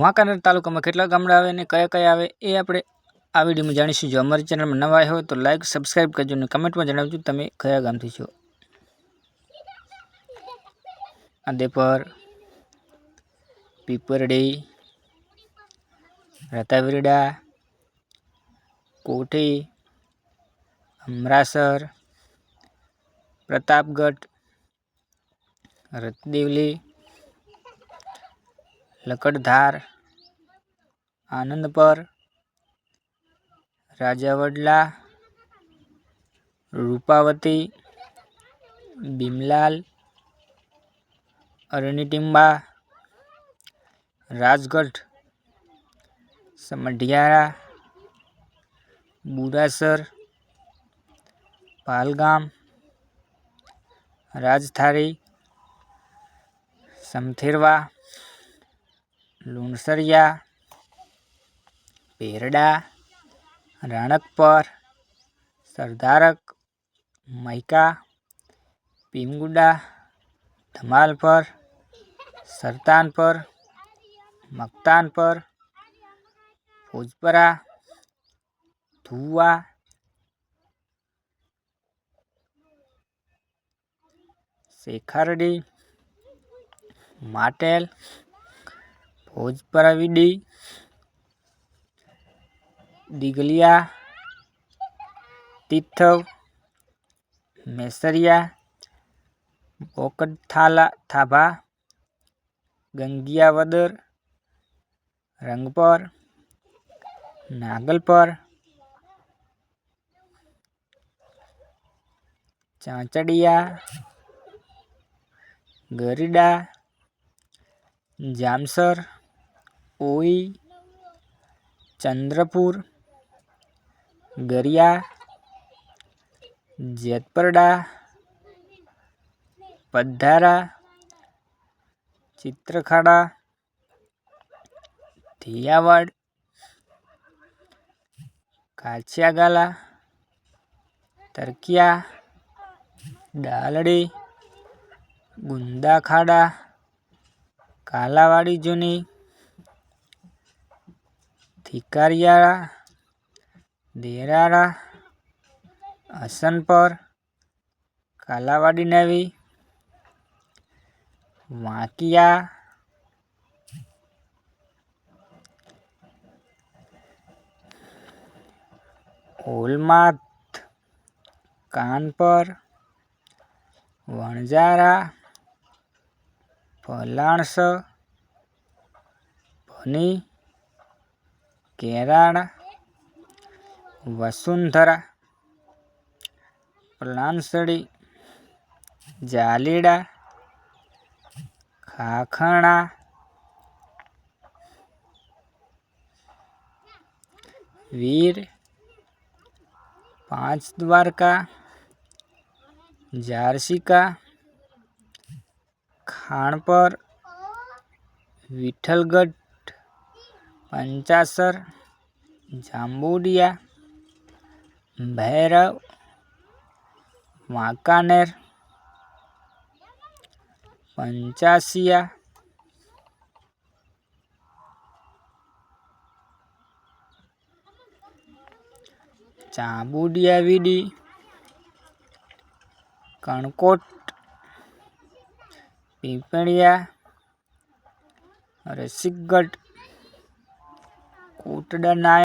વાંકાનેર તાલુકામાં કેટલા ગામડા આવે અને કયા કયા આવે એ આપણે આ વિડીયોમાં જાણીશું. જો અમારી ચેનલમાં નવા હોય તો લાઈક સબસ્ક્રાઈબ કરજો અને કમેન્ટમાં જણાવજો તમે કયા ગામથી છો. આદેપર પીપરડી, રતાવીરડા, કોઠી, અમરાસર, પ્રતાપગઢ, રતદેવલી લકડધાર આનંદપર રાજાવડલા રૂપાવતી ભીમલાલ અરણીટીંબા રાજગઢ સમઢિયાળા બુરાસર પાલગામ રાજથારી સમથેરવા લુણસરિયા પેરડા રાણકપર સરદારક મૈકા પીમગુડા ધમાલપર સરતાનપર મકતાનપર ફોજપરા ધુવા શેખારડી માટેલ ભોજપરા વીડી દિગલિયા તિથવ મેસરિયા પોકડથાલા થાભા ગંગિયાવદર રંગપર નાગલપર ચાંચડિયા ગરીડા જામસર ઓઈ ચંદ્રપુર ગરિયા જેતપરડા પધારા ચિત્રખાડા ધીયાવાડ કાછિયાગાલા તરકિયા ડાલડી ગુંદાખાડા કાલાવાડી જૂની થીકારિયાળા દેરાળા હસનપર કાલાવાડી નવી વાંકિયા ઓલમાત કાનપર વણઝારા ફલાણસ ભની કેરાણા વસુંધરા પ્લાનસડી જાલીડા ખાખણા વીર પાંચ દ્વારકા ઝારસિકા ખાણપર વિઠ્ઠલગઢ પંચાસર જાંબુડિયા ભૈરવ વાંકાનેર પંચાસિયા ચાંબુડિયા વીડી Kankot Pipaliya રસિકગઢ culto né? da Nai.